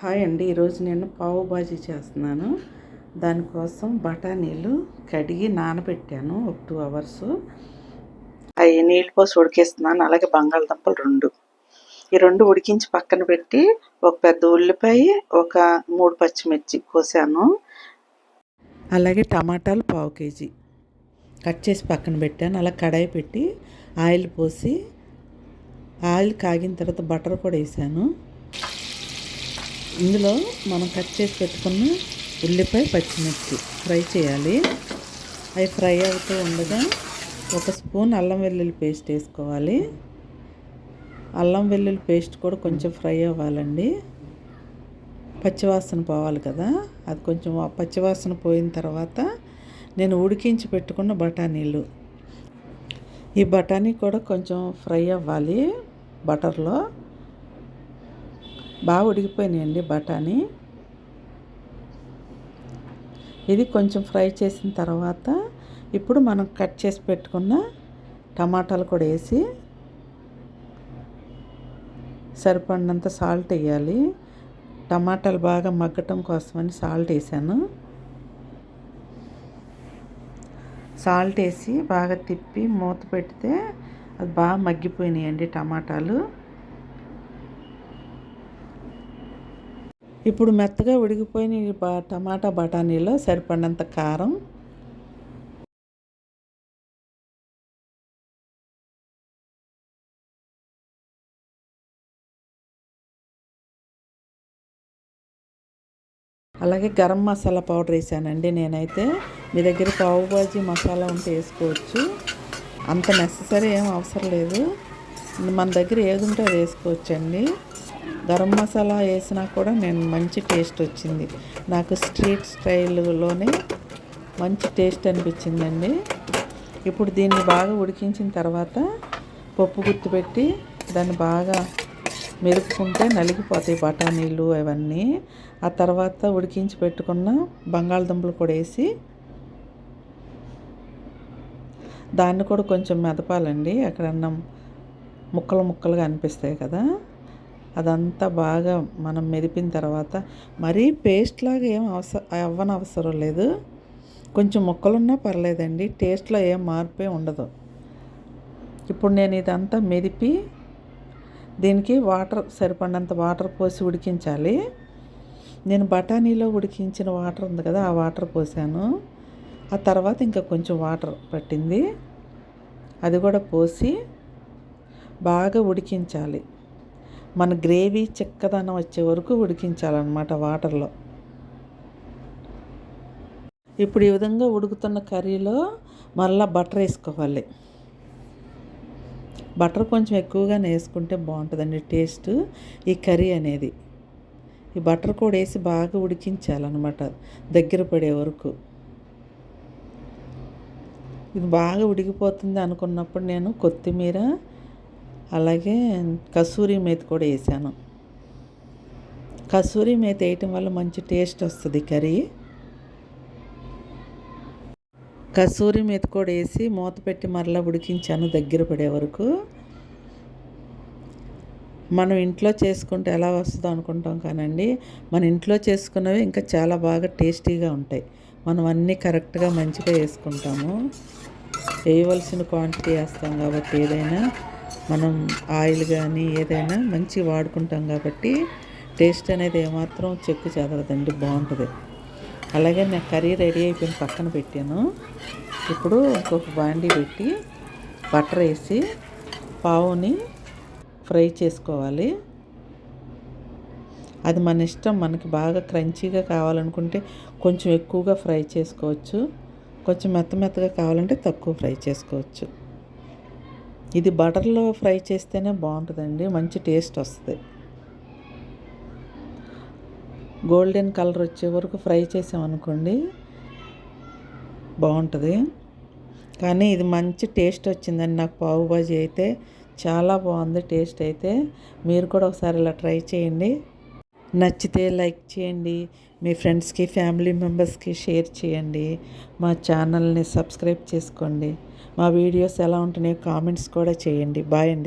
Hi అండి. ఈరోజు నేను పావు బాజీ చేస్తున్నాను. దానికోసం బఠానీలు కడిగి నానబెట్టాను. ఒక టూ అవర్స్ అవి నీళ్ళు పోసి ఉడికేస్తున్నాను. అలాగే బంగాళదుంపలు రెండు. ఈ రెండు ఉడికించి పక్కన పెట్టి ఒక పెద్ద ఉల్లిపాయ ఒక మూడు పచ్చిమిర్చి కోసాను. అలాగే టమాటాలు పావు కేజీ. కట్ చేసి పక్కన పెట్టాను. అలా కడాయి పెట్టి ఆయిల్ పోసి ఆయిల్ కాగిన తర్వాత బటర్ కూడా వేసాను. ఇందులో మనం కట్ చేసి పెట్టుకున్న ఉల్లిపాయ పచ్చిమిర్చి ఫ్రై చేయాలి. అవి ఫ్రై అవుతూ ఉండగా ఒక స్పూన్ అల్లం వెల్లుల్లి పేస్ట్ వేసుకోవాలి. అల్లం వెల్లుల్లి పేస్ట్ కూడా కొంచెం ఫ్రై అవ్వాలండి. పచ్చివాసన పోవాలి కదా. అది కొంచెం పచ్చివాసన పోయిన తర్వాత నేను ఉడికించి పెట్టుకున్న బఠానీలు. ఈ బఠానీ కూడా కొంచెం ఫ్రై అవ్వాలి బటర్లో. బాగా ఉడికిపోయినాయండి బఠానీ. ఇది కొంచెం ఫ్రై చేసిన తర్వాత ఇప్పుడు మనం కట్ చేసి పెట్టుకున్న టమాటాలు కూడా వేసి సరిపడినంత సాల్ట్ వేయాలి. టమాటాలు బాగా మగ్గటం కోసమని సాల్ట్ వేసాను. సాల్ట్ వేసి బాగా తిప్పి మూత పెడితే అది బాగా మగ్గిపోయినాయండి టమాటాలు. ఇప్పుడు మెత్తగా ఉడికిపోయిన టమాటా బఠానీలో సరిపడినంత కారం. అలాగే గరం మసాలా పౌడర్ వేసానండి నేనైతే. మీ దగ్గర పావు బాజీ మసాలా ఉంటే వేసుకోవచ్చు. అంత నెససరీ ఏం అవసరం లేదు. మన దగ్గర ఏది ఉంటే అది వేసుకోవచ్చండి. గరం మసాలా వేసినా కూడా నేను మంచి టేస్ట్ వచ్చింది. నాకు స్ట్రీట్ స్టైల్లోనే మంచి టేస్ట్ అనిపించిందండి. ఇప్పుడు దీన్ని బాగా ఉడికించిన తర్వాత పప్పు గుత్తి పెట్టి దాన్ని బాగా మెరుపుకుంటే నలిగిపోతాయి బఠానీలు అవన్నీ. ఆ తర్వాత ఉడికించి పెట్టుకున్న బంగాళదుంపలు కూడా వేసి దాన్ని కూడా కొంచెం మెదపాలండి. ఎక్కడన్నా ముక్కలు ముక్కలుగా అనిపిస్తాయి కదా. అదంతా బాగా మనం మెదిపిన తర్వాత మరీ పేస్ట్ లాగా ఏం అవసరం అవ్వని అవసరం లేదు. కొంచెం ముక్కలున్నా పర్లేదండి. టేస్ట్లో ఏం మార్పే ఉండదు. ఇప్పుడు నేను ఇదంతా మెదిపి దీనికి వాటర్ సరిపడినంత వాటర్ పోసి ఉడికించాలి. నేను బఠానీలో ఉడికించిన వాటర్ ఉంది కదా ఆ వాటర్ పోసాను. ఆ తర్వాత ఇంకా కొంచెం వాటర్ పట్టింది. అది కూడా పోసి బాగా ఉడికించాలి. మన గ్రేవీ చిక్కదనం వచ్చే వరకు ఉడికించాలన్నమాట వాటర్లో. ఇప్పుడు ఈ విధంగా ఉడుకుతున్న కర్రీలో మళ్ళీ బటర్ వేసుకోవాలి. బటర్ కొంచెం ఎక్కువగానే వేసుకుంటే బాగుంటుందండి టేస్ట్ ఈ కర్రీ అనేది. ఈ బటర్ కూడా వేసి బాగా ఉడికించాలన్నమాట దగ్గర పడే వరకు. ఇది బాగా ఉడికిపోతుంది అనుకున్నప్పుడు నేను కొత్తిమీర అలాగే కసూరి మేతి కూడా వేసాను. కసూరి మేతి వేయటం వల్ల మంచి టేస్ట్ వస్తుంది కర్రీ. కసూరి మేతి కూడా వేసి మూత పెట్టి మరలా ఉడికించాను దగ్గర పడే వరకు. మనం ఇంట్లో చేసుకుంటే ఎలా వస్తుందో అనుకుంటాం కానండి. మన ఇంట్లో చేసుకున్నవి ఇంకా చాలా బాగా టేస్టీగా ఉంటాయి. మనం అన్నీ కరెక్ట్గా మంచిగా వేసుకుంటాము. వేయవలసిన క్వాంటిటీ వేస్తాం కాబట్టి ఏదైనా. మనం ఆయిల్ కానీ ఏదైనా మంచి వాడుకుంటాం కాబట్టి టేస్ట్ అనేది ఏమాత్రం చెక్కు చెదరదండి బాగుంటుంది. అలాగే నేను కర్రీ రెడీ అయిపోయిన పక్కన పెట్టాను. ఇప్పుడు ఇంకొక బాండీ పెట్టి బటర్ వేసి పావుని ఫ్రై చేసుకోవాలి. అది మన ఇష్టం మనకి బాగా క్రంచీగా కావాలనుకుంటే కొంచెం ఎక్కువగా ఫ్రై చేసుకోవచ్చు. కొంచెం మెత్త మెత్తగా కావాలంటే తక్కువ ఫ్రై చేసుకోవచ్చు. ఇది బటర్లో ఫ్రై చేస్తేనే బాగుంటుందండి. మంచి టేస్ట్ వస్తుంది. గోల్డెన్ కలర్ వచ్చే వరకు ఫ్రై చేసామనుకోండి బాగుంటుంది. కానీ ఇది మంచి టేస్ట్ వచ్చిందండి. నాకు పావు బాజీ అయితే చాలా బాగుంది టేస్ట్ అయితే. మీరు కూడా ఒకసారి ఇలా ట్రై చేయండి. నచ్చితే లైక్ చేయండి. మీ ఫ్రెండ్స్కి ఫ్యామిలీ మెంబర్స్కి షేర్ చేయండి. మా ఛానల్ని సబ్స్క్రైబ్ చేసుకోండి. మా వీడియోస్ ఎలా ఉంటున్నాయో కామెంట్స్ కూడా చేయండి. బాయ్ అండి.